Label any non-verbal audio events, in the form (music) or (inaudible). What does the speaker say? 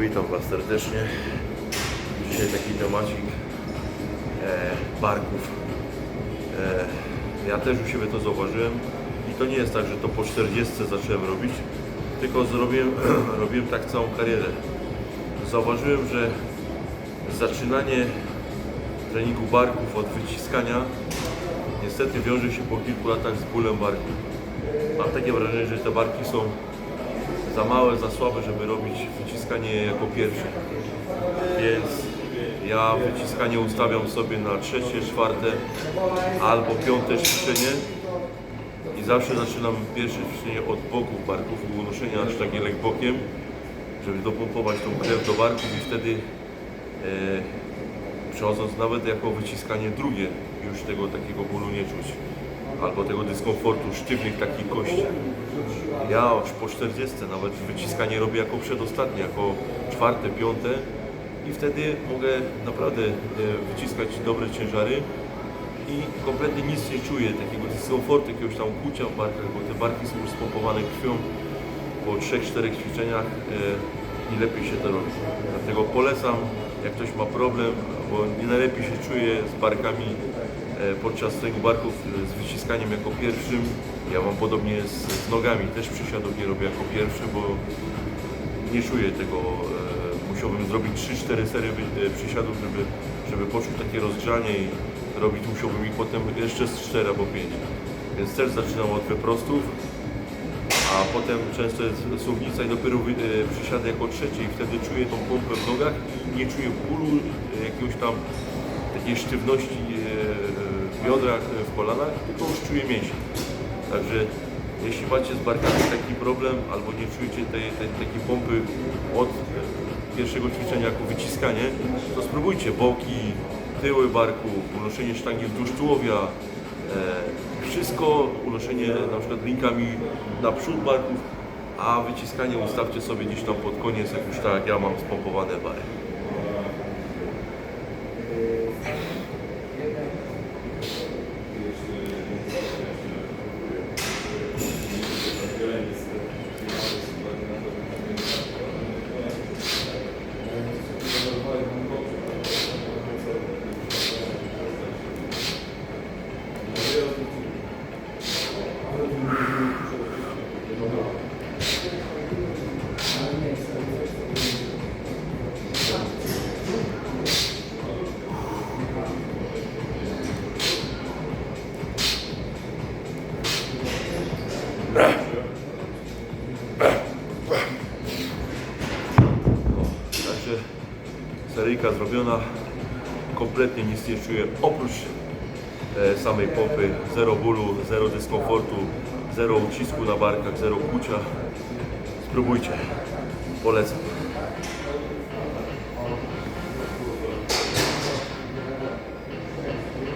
Witam Was serdecznie. Dzisiaj taki temacik e, barków. E, ja też u siebie to zauważyłem i to nie jest tak, że to po 40 zacząłem robić, tylko zrobiłem, (clears throat) robiłem tak całą karierę. Zauważyłem, że zaczynanie treningu barków od wyciskania niestety wiąże się po kilku latach z bólem barku. Mam takie wrażenie, że te barki są za małe, za słabe, żeby robić wyciskanie jako pierwsze. Więc ja wyciskanie ustawiam sobie na trzecie, czwarte albo piąte ćwiczenie i zawsze zaczynam pierwsze ćwiczenie od boków barków i unoszenia sztagielek bokiem, żeby dopompować tą krew do barków i wtedy e, przechodząc nawet jako wyciskanie drugie już tego takiego bólu nie czuć albo tego dyskomfortu sztywnych takich kości. Ja już po 40 nawet wyciskanie robię jako przedostatnie, jako czwarte, piąte i wtedy mogę naprawdę e, wyciskać dobre ciężary i kompletnie nic nie czuję, takiego dyskomfortu, jakiegoś tam kucia w barkach, bo te barki są już spompowane krwią po 3-4 ćwiczeniach e, i lepiej się to robi. Dlatego polecam, jak ktoś ma problem, bo nie najlepiej się czuje z barkami podczas treningu barków e, z wyciskaniem jako pierwszym. Ja mam podobnie z, z nogami, też przysiadów nie robię jako pierwszy, bo nie czuję tego. E, musiałbym zrobić 3-4 serie e, przysiadów, żeby, żeby poczuć takie rozgrzanie i robić musiałbym ich potem jeszcze z 4 albo 5. Więc też zaczynam od wyprostów, a potem często jest suwnica i dopiero e, przysiadę jako trzeci i wtedy czuję tą pompę w nogach i nie czuję bólu, e, jakiegoś tam takiej sztywności e, biodrach, e, w kolanach, tylko już czuję mięśnie. Także jeśli macie z barkami taki problem albo nie czujecie tej, tej, takiej pompy od pierwszego ćwiczenia jako wyciskanie, to spróbujcie boki, tyły barku, unoszenie sztangi wzdłuż tułowia, e, wszystko, unoszenie na przykład linkami naprzód barków, a wyciskanie ustawcie sobie gdzieś tam pod koniec, jak już tak ja mam spompowane bary. 4K zrobiona. Kompletnie nic nie czuję oprócz e, samej popy Zero bólu, zero dyskomfortu, zero ucisku na barkach, zero kucia. Spróbujcie. Polecam.